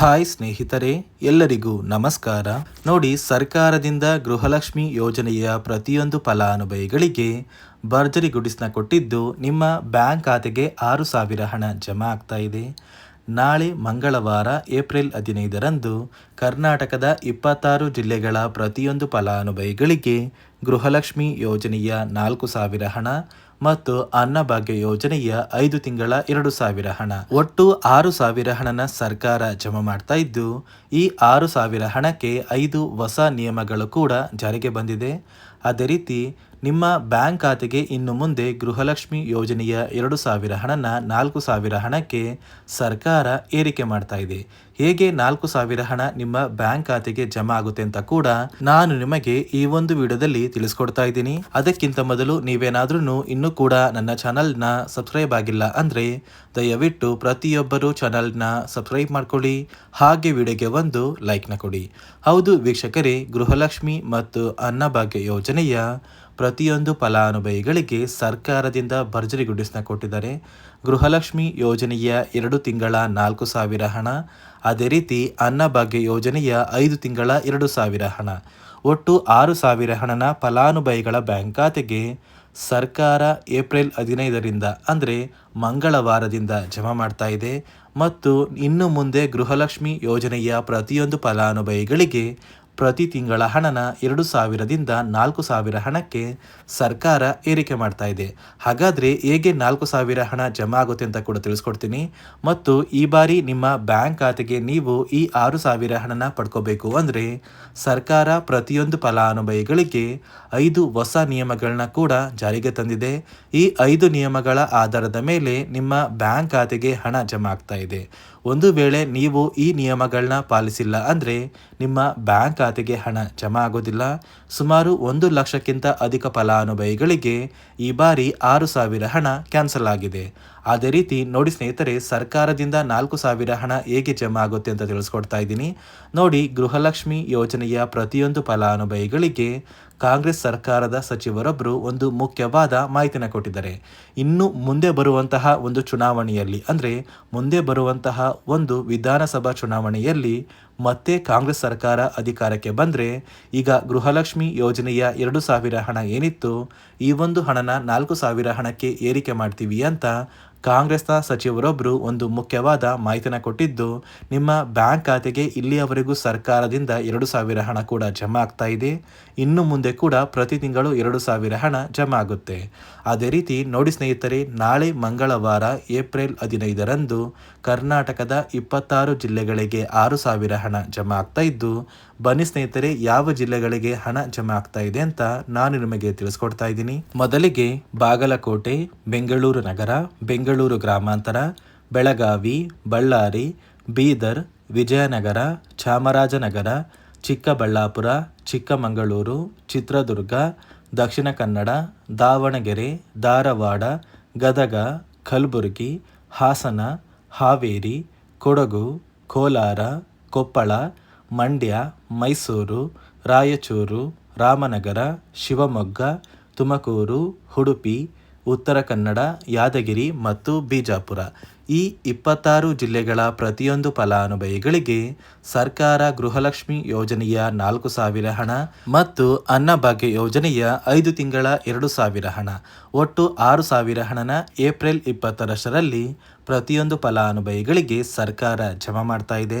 Hi ಸ್ನೇಹಿತರೆ, ಎಲ್ಲರಿಗೂ ನಮಸ್ಕಾರ. ನೋಡಿ, ಸರ್ಕಾರದಿಂದ ಗೃಹಲಕ್ಷ್ಮಿ ಯೋಜನೆಯ ಪ್ರತಿಯೊಂದು ಫಲಾನುಭವಿಗಳಿಗೆ ಭರ್ಜರಿ ಗುಡಿಸ್ನ ಕೊಟ್ಟಿದ್ದು ನಿಮ್ಮ ಬ್ಯಾಂಕ್ ಖಾತೆಗೆ ಆರು ಸಾವಿರ ಹಣ ಜಮಾ ಆಗ್ತಾ ಇದೆ. ನಾಳೆ ಮಂಗಳವಾರ, ಏಪ್ರಿಲ್ ಹದಿನೈದರಂದು ಕರ್ನಾಟಕದ ಇಪ್ಪತ್ತಾರು ಜಿಲ್ಲೆಗಳ ಪ್ರತಿಯೊಂದು ಫಲಾನುಭವಿಗಳಿಗೆ ಗೃಹಲಕ್ಷ್ಮಿ ಯೋಜನೆಯ ನಾಲ್ಕು ಸಾವಿರ ಹಣ ಮತ್ತು ಅನ್ನಭಾಗ್ಯ ಯೋಜನೆಯ ಐದು ತಿಂಗಳ ಎರಡು ಸಾವಿರ ಹಣ. ಒಟ್ಟು ಆರು ಸಾವಿರ ಹಣನ ಸರ್ಕಾರ ಜಮಾ ಮಾಡ್ತಾ ಇದ್ದು, ಈ ಆರು ಸಾವಿರ ಹಣಕ್ಕೆ ಐದು ಹೊಸ ನಿಯಮಗಳು ಕೂಡ ಜಾರಿಗೆ ಬಂದಿದೆ. ಅದೇ ರೀತಿ ನಿಮ್ಮ ಬ್ಯಾಂಕ್ ಖಾತೆಗೆ ಇನ್ನು ಮುಂದೆ ಗೃಹಲಕ್ಷ್ಮಿ ಯೋಜನೆಯ ಎರಡು ಸಾವಿರ ಹಣನ ನಾಲ್ಕು ಸಾವಿರ ಹಣಕ್ಕೆ ಸರ್ಕಾರ ಏರಿಕೆ ಮಾಡ್ತಾ ಇದೆ. ಹೇಗೆ ನಾಲ್ಕು ಸಾವಿರ ಹಣ ನಿಮ್ಮ ಬ್ಯಾಂಕ್ ಖಾತೆಗೆ ಜಮಾ ಆಗುತ್ತೆ ಅಂತ ಕೂಡ ನಾನು ನಿಮಗೆ ಈ ಒಂದು ವಿಡಿಯೋದಲ್ಲಿ ತಿಳಿಸ್ಕೊಡ್ತಾ ಇದ್ದೀನಿ. ಅದಕ್ಕಿಂತ ಮೊದಲು ನೀವೇನಾದ್ರೂ ಇನ್ನೂ ಕೂಡ ನನ್ನ ಚಾನಲ್ನ ಸಬ್ಸ್ಕ್ರೈಬ್ ಆಗಿಲ್ಲ ಅಂದ್ರೆ ದಯವಿಟ್ಟು ಪ್ರತಿಯೊಬ್ಬರು ಚಾನಲ್ನ ಸಬ್ಸ್ಕ್ರೈಬ್ ಮಾಡ್ಕೊಳ್ಳಿ. ಹಾಗೆ ವಿಡಿಯೋಗೆ ಒಂದು ಲೈಕ್ನ ಕೊಡಿ. ಹೌದು, ವೀಕ್ಷಕರೇ, ಗೃಹಲಕ್ಷ್ಮಿ ಮತ್ತು ಅನ್ನಭಾಗ್ಯ ಯೋಜನೆಯ ಪ್ರತಿಯೊಂದು ಫಲಾನುಭವಿಗಳಿಗೆ ಸರ್ಕಾರದಿಂದ ಭರ್ಜರಿ ಗುಡಿಸ್ನ ಕೊಟ್ಟಿದ್ದಾರೆ. ಗೃಹಲಕ್ಷ್ಮಿ ಯೋಜನೆಯ ಎರಡು ತಿಂಗಳ ನಾಲ್ಕು ಸಾವಿರ ಹಣ. ಅದೇ ರೀತಿ ಅನ್ನಭಾಗ್ಯ ಯೋಜನೆಯ ಐದು ತಿಂಗಳ ಎರಡು ಸಾವಿರ ಹಣ. ಒಟ್ಟು ಆರು ಸಾವಿರ ಹಣನ ಫಲಾನುಭವಿಗಳ ಬ್ಯಾಂಕ್ ಖಾತೆಗೆ ಸರ್ಕಾರ ಏಪ್ರಿಲ್ ಹದಿನೈದರಿಂದ ಅಂದರೆ ಮಂಗಳವಾರದಿಂದ ಜಮಾ ಮಾಡ್ತಾ ಇದೆ. ಮತ್ತು ಇನ್ನು ಮುಂದೆ ಗೃಹಲಕ್ಷ್ಮಿ ಯೋಜನೆಯ ಪ್ರತಿಯೊಂದು ಫಲಾನುಭವಿಗಳಿಗೆ ಪ್ರತಿ ತಿಂಗಳ ಹಣನ ಎರಡು ಸಾವಿರದಿಂದ ನಾಲ್ಕು ಸಾವಿರ ಹಣಕ್ಕೆ ಸರ್ಕಾರ ಏರಿಕೆ ಮಾಡ್ತಾ ಇದೆ. ಹಾಗಾದರೆ ಹೇಗೆ ನಾಲ್ಕು ಸಾವಿರ ಹಣ ಜಮಾ ಆಗುತ್ತೆ ಅಂತ ಕೂಡ ತಿಳಿಸ್ಕೊಡ್ತೀನಿ. ಮತ್ತು ಈ ಬಾರಿ ನಿಮ್ಮ ಬ್ಯಾಂಕ್ ಖಾತೆಗೆ ನೀವು ಈ ಆರು ಸಾವಿರ ಹಣನ ಪಡ್ಕೋಬೇಕು ಅಂದರೆ ಸರ್ಕಾರ ಪ್ರತಿಯೊಂದು ಫಲಾನುಭವಿಗಳಿಗೆ ಐದು ಹೊಸ ನಿಯಮಗಳನ್ನ ಕೂಡ ಜಾರಿಗೆ ತಂದಿದೆ. ಈ ಐದು ನಿಯಮಗಳ ಆಧಾರದ ಮೇಲೆ ನಿಮ್ಮ ಬ್ಯಾಂಕ್ ಖಾತೆಗೆ ಹಣ ಜಮಾ ಆಗ್ತಾ ಇದೆ. ಒಂದು ವೇಳೆ ನೀವು ಈ ನಿಯಮಗಳನ್ನ ಪಾಲಿಸಿಲ್ಲ ಅಂದರೆ ನಿಮ್ಮ ಬ್ಯಾಂಕ್ ಖಾತೆಗೆ ಹಣ ಜಮಾ ಆಗೋದಿಲ್ಲ. ಸುಮಾರು ಒಂದು ಲಕ್ಷಕ್ಕಿಂತ ಅಧಿಕ ಫಲಾನುಭವಿಗಳಿಗೆ ಈ ಬಾರಿ ಆರು ಸಾವಿರ ಹಣ ಕ್ಯಾನ್ಸಲ್ ಆಗಿದೆ. ಅದೇ ರೀತಿ ನೋಡಿ ಸ್ನೇಹಿತರೆ, ಸರ್ಕಾರದಿಂದ ನಾಲ್ಕು ಸಾವಿರ ಹಣ ಹೇಗೆ ಜಮಾ ಆಗುತ್ತೆ ಅಂತ ತಿಳಿಸ್ಕೊಡ್ತಾ ಇದ್ದೀನಿ. ನೋಡಿ ಗೃಹಲಕ್ಷ್ಮಿ ಯೋಜನೆಯ ಪ್ರತಿಯೊಂದು ಫಲಾನುಭವಿಗಳಿಗೆ ಕಾಂಗ್ರೆಸ್ ಸರ್ಕಾರದ ಸಚಿವರೊಬ್ಬರು ಒಂದು ಮುಖ್ಯವಾದ ಮಾಹಿತಿನ ಕೊಟ್ಟಿದ್ದಾರೆ. ಇನ್ನು ಮುಂದೆ ಬರುವಂತಹ ಒಂದು ಚುನಾವಣೆಯಲ್ಲಿ, ಅಂದರೆ ಮುಂದೆ ಬರುವಂತಹ ಒಂದು ವಿಧಾನಸಭಾ ಚುನಾವಣೆಯಲ್ಲಿ ಮತ್ತೆ ಕಾಂಗ್ರೆಸ್ ಸರ್ಕಾರ ಅಧಿಕಾರಕ್ಕೆ ಬಂದರೆ, ಈಗ ಗೃಹಲಕ್ಷ್ಮಿ ಯೋಜನೆಯ ಎರಡು ಸಾವಿರ ಹಣ ಏನಿತ್ತು, ಈ ಒಂದು ಹಣನ ನಾಲ್ಕು ಸಾವಿರ ಹಣಕ್ಕೆ ಏರಿಕೆ ಮಾಡ್ತೀವಿ ಅಂತ ಕಾಂಗ್ರೆಸ್ನ ಸಚಿವರೊಬ್ಬರು ಒಂದು ಮುಖ್ಯವಾದ ಮಾಹಿತಿನ ಕೊಟ್ಟಿದ್ದು, ನಿಮ್ಮ ಬ್ಯಾಂಕ್ ಖಾತೆಗೆ ಇಲ್ಲಿಯವರೆಗೂ ಸರ್ಕಾರದಿಂದ ಎರಡು ಸಾವಿರ ಹಣ ಕೂಡ ಜಮಾ ಆಗ್ತಾ ಇದೆ. ಇನ್ನು ಮುಂದೆ ಕೂಡ ಪ್ರತಿ ತಿಂಗಳು ಎರಡು ಸಾವಿರ ಹಣ ಜಮಾ ಆಗುತ್ತೆ. ಅದೇ ರೀತಿ ನೋಡಿ ಸ್ನೇಹಿತರೆ, ನಾಳೆ ಮಂಗಳವಾರ ಏಪ್ರಿಲ್ ಹದಿನೈದರಂದು ಕರ್ನಾಟಕದ ಇಪ್ಪತ್ತಾರು ಜಿಲ್ಲೆಗಳಿಗೆ ಆರು ಸಾವಿರ ಹಣ ಜಮಾ ಆಗ್ತಾ ಇದ್ದು ಬನ್ನಿ ಸ್ನೇಹಿತರೆ, ಯಾವ ಜಿಲ್ಲೆಗಳಿಗೆ ಹಣ ಜಮಾ ಆಗ್ತಾ ಇದೆ ಅಂತ ನಾನು ನಿಮಗೆ ತಿಳಿಸ್ಕೊಡ್ತಾ ಇದ್ದೀನಿ. ಮೊದಲಿಗೆ ಬಾಗಲಕೋಟೆ, ಬೆಂಗಳೂರು ನಗರ, ಬೆಂಗಳೂರು ಗ್ರಾಮಾಂತರ, ಬೆಳಗಾವಿ, ಬಳ್ಳಾರಿ, ಬೀದರ್, ವಿಜಯನಗರ, ಚಾಮರಾಜನಗರ, ಚಿಕ್ಕಬಳ್ಳಾಪುರ, ಚಿಕ್ಕಮಗಳೂರು, ಚಿತ್ರದುರ್ಗ, ದಕ್ಷಿಣ ಕನ್ನಡ, ದಾವಣಗೆರೆ, ಧಾರವಾಡ, ಗದಗ, ಕಲಬುರಗಿ, ಹಾಸನ, ಹಾವೇರಿ, ಕೊಡಗು, ಕೋಲಾರ, ಕೊಪ್ಪಳ ಮಂಡ್ಯ, ಮೈಸೂರು, ರಾಯಚೂರು, ರಾಮನಗರ, ಶಿವಮೊಗ್ಗ, ತುಮಕೂರು, ಉಡುಪಿ, ಉತ್ತರ ಕನ್ನಡ, ಯಾದಗಿರಿ ಮತ್ತು ಬಿಜಾಪುರ. ಈ ಇಪ್ಪತ್ತಾರು ಜಿಲ್ಲೆಗಳ ಪ್ರತಿಯೊಂದು ಫಲಾನುಭವಿಗಳಿಗೆ ಸರ್ಕಾರ ಗೃಹಲಕ್ಷ್ಮಿ ಯೋಜನೆಯ ನಾಲ್ಕು ಸಾವಿರ ಹಣ ಮತ್ತು ಅನ್ನಭಾಗ್ಯ ಯೋಜನೆಯ ಐದು ತಿಂಗಳ ಎರಡು ಸಾವಿರ ಹಣ. ಒಟ್ಟು ಆರು ಸಾವಿರ ಹಣನ ಏಪ್ರಿಲ್ ಇಪ್ಪತ್ತರಷ್ಟರಲ್ಲಿ ಪ್ರತಿಯೊಂದು ಫಲಾನುಭವಿಗಳಿಗೆ ಸರ್ಕಾರ ಜಮಾ ಮಾಡ್ತಾ ಇದೆ.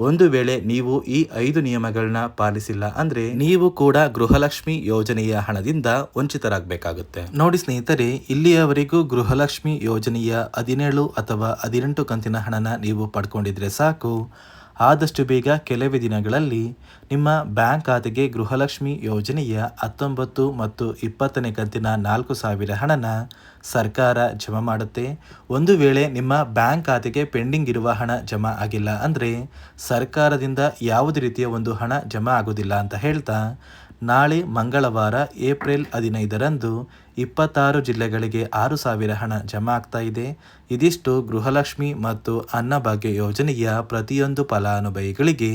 ಒಂದು ವೇಳೆ ನೀವು ಈ ಐದು ನಿಯಮಗಳನ್ನ ಪಾಲಿಸಿಲ್ಲ ಅಂದ್ರೆ ನೀವು ಕೂಡ ಗೃಹಲಕ್ಷ್ಮಿ ಯೋಜನೆಯ ಹಣದಿಂದ ವಂಚಿತರಾಗಬೇಕಾಗುತ್ತೆ. ನೋಡಿ ಸ್ನೇಹಿತರೆ, ಇಲ್ಲಿಯವರೆಗೂ ಗೃಹಲಕ್ಷ್ಮಿ ಯೋಜನೆಯ ಹದಿನೇಳು ಅಥವಾ ಹದಿನೆಂಟು ಕಂತಿನ ಹಣನ ನೀವು ಪಡ್ಕೊಂಡಿದ್ರೆ ಸಾಕು. ಆದಷ್ಟು ಬೇಗ ಕೆಲವೇ ದಿನಗಳಲ್ಲಿ ನಿಮ್ಮ ಬ್ಯಾಂಕ್ ಖಾತೆಗೆ ಗೃಹಲಕ್ಷ್ಮಿ ಯೋಜನೆಯ ಹತ್ತೊಂಬತ್ತು ಮತ್ತು ಇಪ್ಪತ್ತನೇ ಕಂತಿನ ನಾಲ್ಕು ಸಾವಿರ ಹಣನ ಸರ್ಕಾರ ಜಮಾ ಮಾಡುತ್ತೆ. ಒಂದು ವೇಳೆ ನಿಮ್ಮ ಬ್ಯಾಂಕ್ ಖಾತೆಗೆ ಪೆಂಡಿಂಗ್ ಇರುವ ಹಣ ಜಮಾ ಆಗಿಲ್ಲ ಅಂದರೆ ಸರ್ಕಾರದಿಂದ ಯಾವುದೇ ರೀತಿಯ ಒಂದು ಹಣ ಜಮಾ ಆಗೋದಿಲ್ಲ ಅಂತ ಹೇಳ್ತಾ ನಾಳೆ ಮಂಗಳವಾರ, ಏಪ್ರಿಲ್ ಹದಿನೈದರಂದು ಇಪ್ಪತ್ತಾರು ಜಿಲ್ಲೆಗಳಿಗೆ ಆರು ಸಾವಿರ ಹಣ ಜಮಾ ಆಗ್ತಾ ಇದೆ. ಇದಿಷ್ಟು ಗೃಹಲಕ್ಷ್ಮಿ ಮತ್ತು ಅನ್ನಭಾಗ್ಯ ಯೋಜನೆಯ ಪ್ರತಿಯೊಂದು ಫಲಾನುಭವಿಗಳಿಗೆ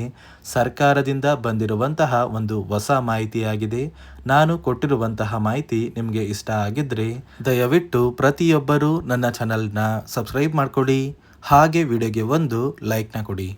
ಸರ್ಕಾರದಿಂದ ಬಂದಿರುವಂತಹ ಒಂದು ಹೊಸ ಮಾಹಿತಿಯಾಗಿದೆ. ನಾನು ಕೊಟ್ಟಿರುವಂತಹ ಮಾಹಿತಿ ನಿಮಗೆ ಇಷ್ಟ ಆಗಿದ್ದರೆ ದಯವಿಟ್ಟು ಪ್ರತಿಯೊಬ್ಬರೂ ನನ್ನ ಚಾನಲ್ನ ಸಬ್ಸ್ಕ್ರೈಬ್ ಮಾಡ್ಕೊಳ್ಳಿ. ಹಾಗೆ ವಿಡಿಯೋಗೆ ಒಂದು ಲೈಕ್ನ ಕೊಡಿ.